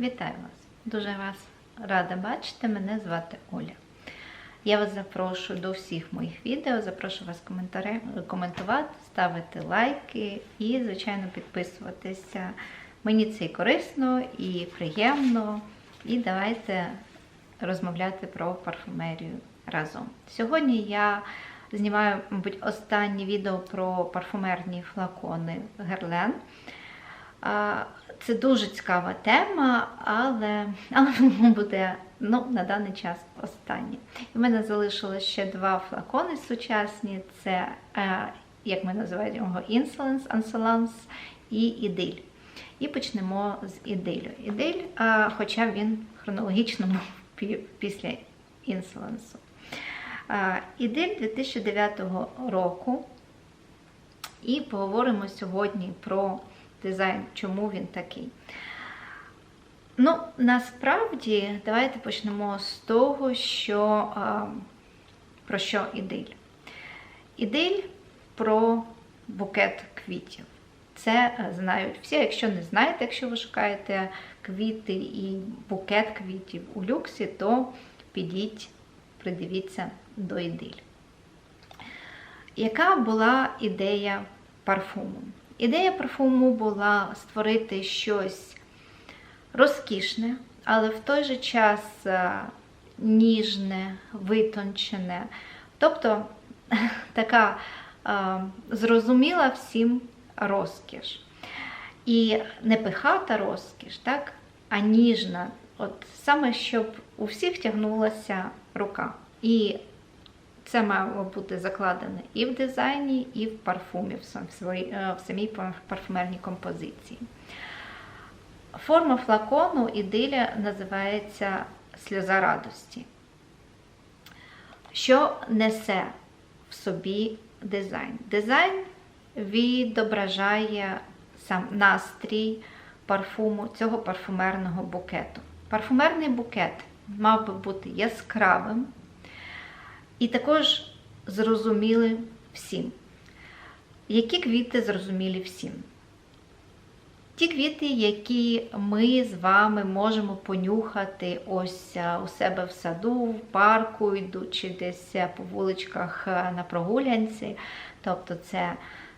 Вітаю вас! Дуже вас рада бачити. Мене звати Оля. Я вас запрошую до всіх моїх відео, запрошую вас коментувати, ставити лайки і, звичайно, підписуватися. Мені це і корисно, і приємно. І давайте розмовляти про парфумерію разом. Сьогодні я знімаю, мабуть, останнє відео про парфумерні флакони Герлен. Це дуже цікава тема, але, воно буде ну, на даний час останнє. У мене залишилось ще два флакони сучасні: це, е, як ми називаємо його, Insolence, Insolence і Ідиль. І почнемо з Ідилю. Ідиль, хоча він хронологічно був після. Е, Ідиль 2009 року. І поговоримо сьогодні про дизайн, чому він такий. Ну, насправді, давайте почнемо з того, що, про що ідиль. Ідиль про букет квітів. Це е, знають всі. Якщо не знаєте, якщо ви шукаєте квіти і букет квітів у люксі, то підіть, придивіться до ідиль. Яка була ідея парфуму? Ідея парфуму була створити щось розкішне, але в той же час е, ніжне, витончене. Тобто така е, зрозуміла всім розкіш. І не пихата розкіш, так? а ніжна, от саме щоб у всіх тягнулася рука. І це мало бути закладене і в дизайні, і в парфумі, в е, самій парфумерній композиції. Форма флакону ідиля називається сльоза радості. Що несе в собі дизайн? Дизайн відображає сам настрій парфуму, цього парфумерного букету. Парфумерний букет мав би бути яскравим і також зрозуміли всім. Які квіти зрозумілі всім? Ті квіти, які ми з вами можемо понюхати ось у себе в саду, в парку, йдучи десь по вуличках на прогулянці. Тобто це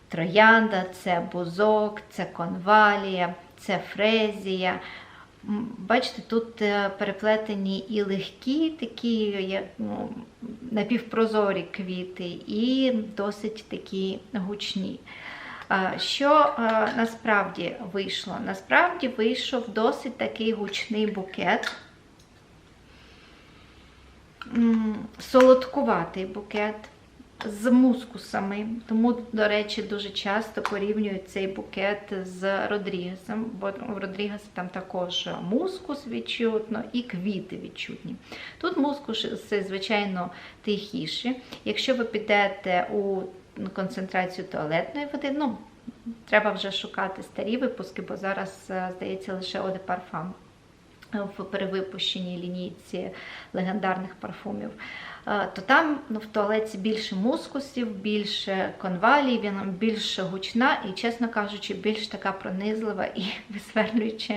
троянда, це бузок, це конвалія, це фрезія. Бачите, тут е, переплетені і легкі, такі як, ну, напівпрозорі квіти, і досить такі гучні. Що е, насправді вийшло? Насправді вийшов досить такий гучний букет, солодкуватий букет з мускусами. Тому, до речі, дуже часто порівнюють цей букет з Родрігесом, бо в Родрігеса там також мускус відчутно і квіти відчутні. Тут мускуси, звичайно, тихіші. Якщо ви підете у концентрацію туалетної води, ну, треба вже шукати старі випуски, бо зараз, е, здається, лише Оде Парфам в перевипущеній лінійці легендарних парфумів, е, то там ну, в туалеті більше мускусів, більше конвалій, вона більш гучна і, чесно кажучи, більш така пронизлива і висверлююча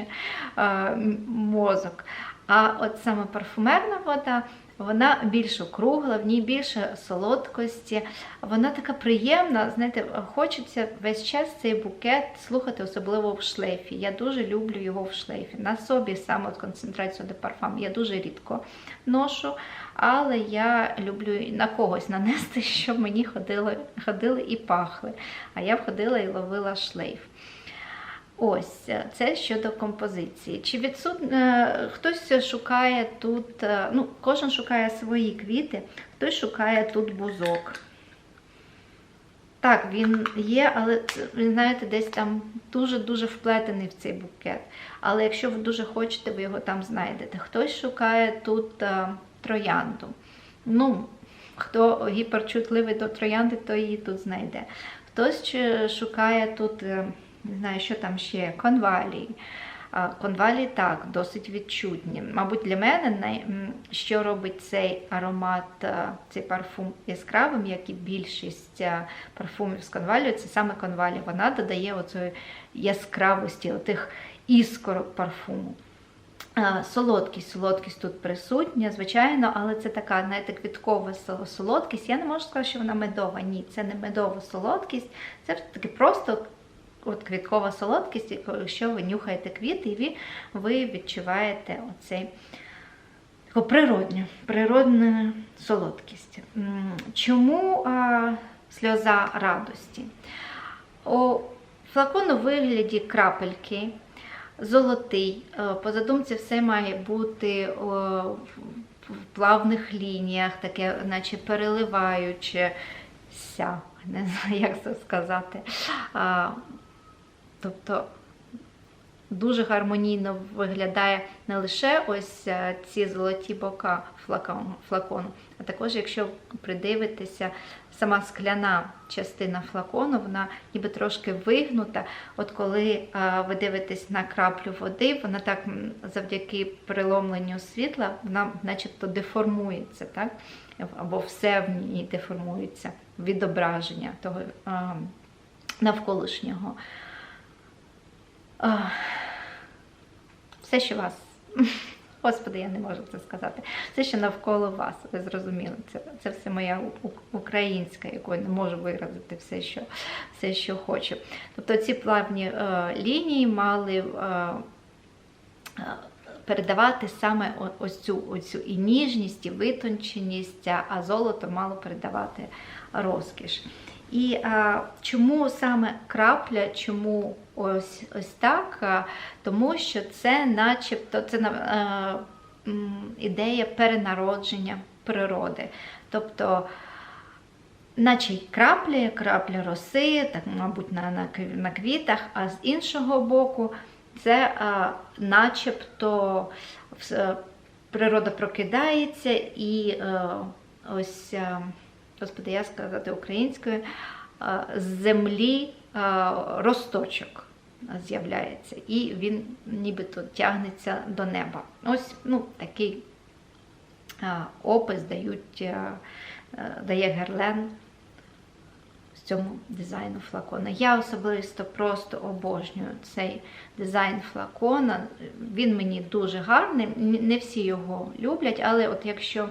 е, мозок. А от саме парфумерна вода. Вона більш округла, в ній більше солодкості, вона така приємна. Знаєте, хочеться весь час цей букет слухати, особливо в шлейфі. Я дуже люблю його в шлейфі. На собі саме концентрацію де парфам я дуже рідко ношу, але я люблю на когось нанести, щоб мені ходили, ходили і пахли. А я б ходила і ловила шлейф. Ось це щодо композиції. Чи відсутне хтось шукає тут, е, ну, кожен шукає свої квіти, хтось шукає тут бузок. Так, він є, але знаєте, десь там дуже-дуже вплетений в цей букет. Але якщо ви дуже хочете, ви його там знайдете. Хтось шукає тут е, троянду. Ну, хто гіперчутливий до троянди, то її тут знайде. Хтось шукає тут, е, не знаю, що там ще, конвалії. А, Конвалії так, досить відчутні. Мабуть, для мене що робить цей аромат, цей парфум яскравим, як і більшість парфумів з конвалією, це саме конвалія. Вона додає оцієї яскравості, отих іскорок парфуму. Солодкість, солодкість тут присутня, звичайно, але це така знаєте, квіткова солодкість. Я не можу сказати, що вона медова. Ні, це не медова солодкість, це таки просто от квіткова солодкість, якщо ви нюхаєте квіти, і ви, відчуваєте оцей природню, природну солодкість. Чому а, сльоза радості? У флакону вигляді крапельки, золотий. Е, По задумці все має бути в плавних лініях, таке, наче переливаючеся, не знаю, як це сказати. Тобто дуже гармонійно виглядає не лише ось е, ці золоті бока флакону, а також, якщо придивитися, сама скляна частина флакону, вона ніби трошки вигнута. От коли е, ви дивитесь на краплю води, вона так завдяки переломленню світла, вона начебто деформується, так? або все в ній деформується, відображення того е, навколишнього. Все, що вас. Господи, я не можу це сказати. Все, що навколо вас, ви зрозуміли. Це, це все моя українська, якою не можу виразити все, що, все, що хочу. Тобто ці плавні е, лінії мали е, е, передавати саме ось цю, оцю і ніжність, і витонченість, а- золото мало передавати розкіш. І а, чому саме крапля, чому ось ось так? Тому що це, начебто, це е, ідея перенародження природи. Тобто, наче й крапля, крапля роси, так, мабуть, на, на, на квітах, а з іншого боку, це а, начебто вс- природа прокидається і е, ось. е, Господи, я сказати українською, е, з землі е, росточок з'являється, і він нібито тягнеться до неба. Ось ну, такий е, опис дають, е, е, дає Герлен з цьому дизайну флакона. Я особисто просто обожнюю цей дизайн флакона. Він мені дуже гарний. Не всі його люблять, але от якщо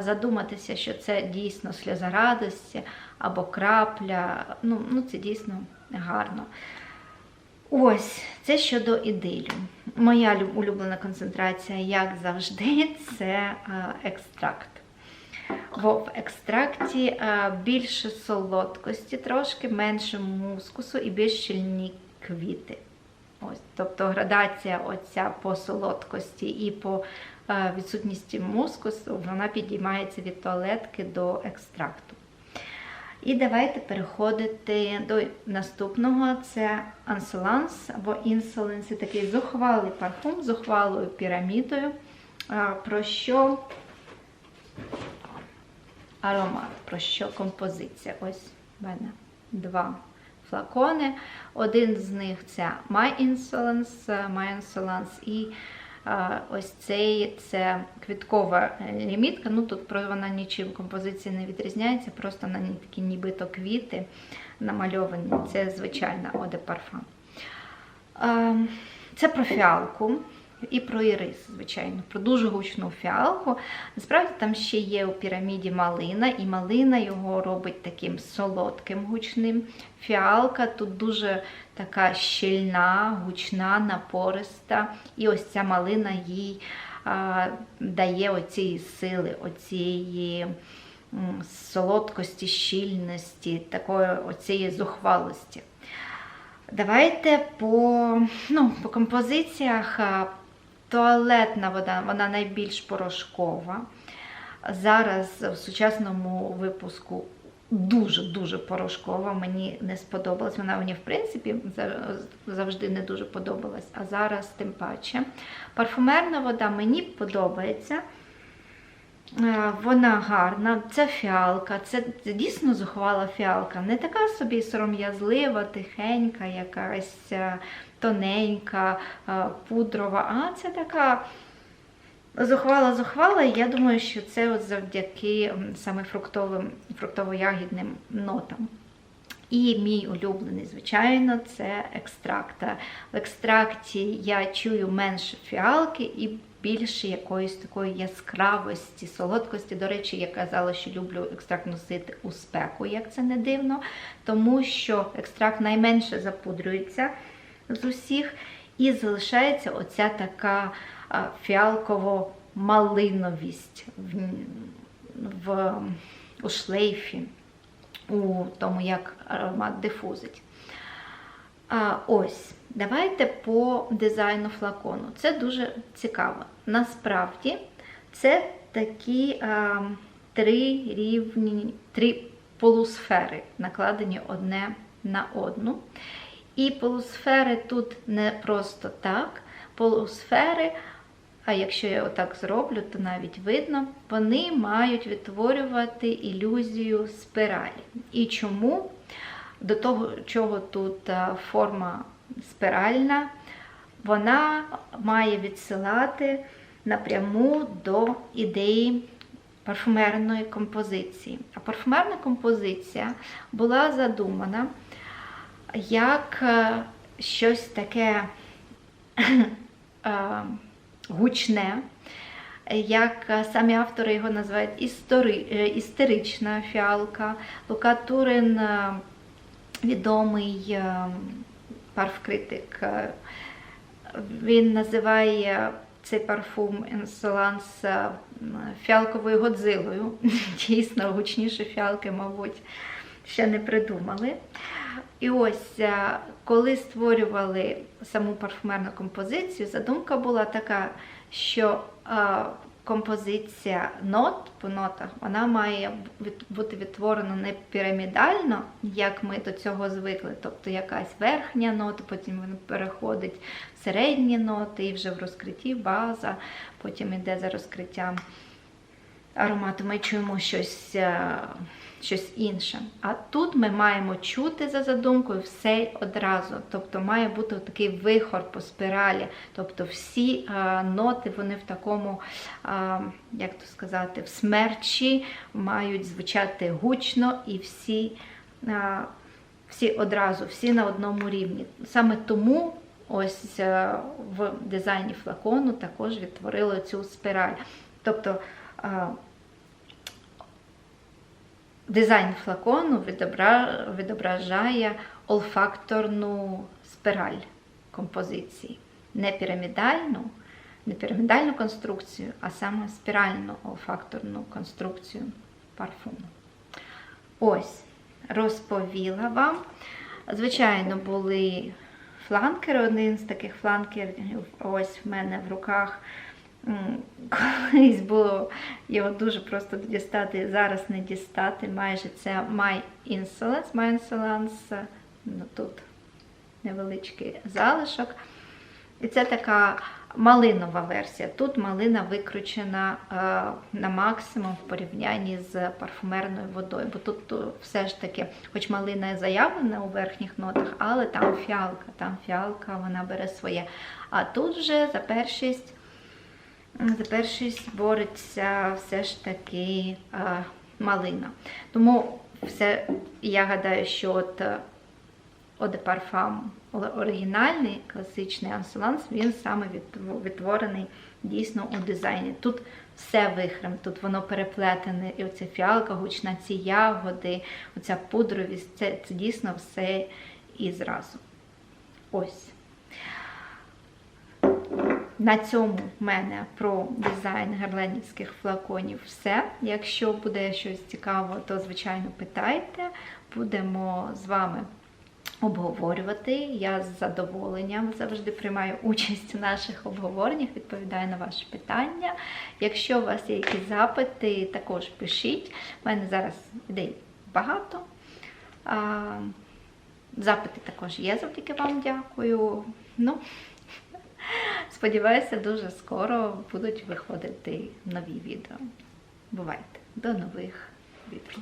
задуматися, що це дійсно сльоза радості або крапля, ну, ну це дійсно гарно. Ось, це щодо ідилю. Моя улюблена концентрація, як завжди, це е, екстракт. Бо в екстракті е, більше солодкості, трошки менше мускусу і більш щільні квіти. Ось, тобто градація оця по солодкості і по е, відсутності мускусу, вона підіймається від туалетки до екстракту. І давайте переходити до наступного. Це Ansolance або Insolence, Це такий зухвалий парфум зухвалою пірамідою. Про що аромат, про що композиція? Ось в мене два флакони. Один з них це My Insolence, My Insolence і ось цей це квіткова лімітка. Ну тут вона нічим композиції не відрізняється, просто на ній такі нібито квіти намальовані. Це звичайна Parfum. А, Це про фіалку і про ірис, звичайно, про дуже гучну фіалку. Насправді там ще є у піраміді малина, і малина його робить таким солодким гучним. Фіалка тут дуже така щільна, гучна, напориста. І ось ця малина їй а, дає оцієї сили, оцієї солодкості, щільності, такої оцієї зухвалості. Давайте по, ну, по композиціях. Туалетна вода, вона найбільш порошкова. Зараз в сучасному випуску дуже-дуже порошкова. Мені не сподобалась. Вона мені, в принципі, завжди не дуже подобалась, а зараз тим паче. Парфумерна вода мені подобається. Е, Вона гарна, це фіалка, це дійсно зухвала фіалка. Не така собі сором'язлива, тихенька, якась е, тоненька, е, пудрова, а це така зухвала-зухвала. І я думаю, що це от завдяки саме фруктовим, фруктово-ягідним нотам. І мій улюблений, звичайно, це екстракт. В екстракті я чую менше фіалки і більше якоїсь такої яскравості, солодкості. До речі, я казала, що люблю екстракт носити у спеку, як це не дивно, тому що екстракт найменше запудрюється з усіх, і залишається оця така фіалково-малиновість в, в, у шлейфі, у тому, як аромат дифузить. А, ось, давайте по дизайну флакону. Це дуже цікаво. Насправді, це такі а, три рівні, три полусфери, накладені одне на одну. І полусфери тут не просто так. Полусфери, а якщо я отак зроблю, то навіть видно, вони мають відтворювати ілюзію спіралі. І чому? До того, чого тут форма спіральна, вона має відсилати напряму до ідеї парфумерної композиції. А парфумерна композиція була задумана як щось таке гучне, як самі автори його називають істори, істерична фіалка. Лука Турин відомий парфкритик. Він називає цей парфум Інсоланс фіалковою годзилою. Дійсно, гучніші фіалки, мабуть, ще не придумали. І ось, коли створювали саму парфумерну композицію, задумка була така, що композиція нот по нотах вона має бути відтворена не пірамідально, як ми до цього звикли. Тобто якась верхня нота, потім вона переходить в середні ноти, і вже в розкритті база, потім йде за розкриттям аромату. Ми чуємо щось щось інше. А тут ми маємо чути за задумкою все одразу. Тобто має бути такий вихор по спіралі. Тобто всі а, ноти вони в такому, а, як то сказати, в смерчі мають звучати гучно і всі, а, всі одразу, всі на одному рівні. Саме тому. Ось в дизайні флакону також відтворили цю спіраль. Тобто Дизайн флакону відображає олфакторну спіраль композиції. Не пірамідальну, не пірамідальну конструкцію, а саме спіральну олфакторну конструкцію парфуму. Ось, розповіла вам. Звичайно, були фланкери. Один з таких фланкерів ось в мене в руках. Колись було його дуже просто дістати, зараз не дістати. Майже це My Insolence, My Insolence, ну тут невеличкий залишок. І це така малинова версія. Тут малина викручена е, на максимум в порівнянні з парфумерною водою. Бо тут все ж таки, хоч малина заявлена у верхніх нотах, але там фіалка, там фіалка вона бере своє. А тут вже за першість за першість бореться все ж таки а, малина. Тому все, я гадаю, що от Оде Парфам оригінальний, класичний ансаланс, він саме відтворений дійсно у дизайні. Тут все вихрем, тут воно переплетене, і оця фіалка, гучна, ці ягоди, оця пудровість, це, це дійсно все і зразу. Ось. На цьому в мене про дизайн герленівських флаконів все. Якщо буде щось цікаво, то, звичайно, питайте. Будемо з вами обговорювати. Я з задоволенням завжди приймаю участь у наших обговореннях, відповідаю на ваші питання. Якщо у вас є якісь запити, також пишіть. У мене зараз ідей багато. Запити також є, завдяки вам дякую. Ну, Сподіваюся, дуже скоро будуть виходити нові відео. Бувайте! До нових відео!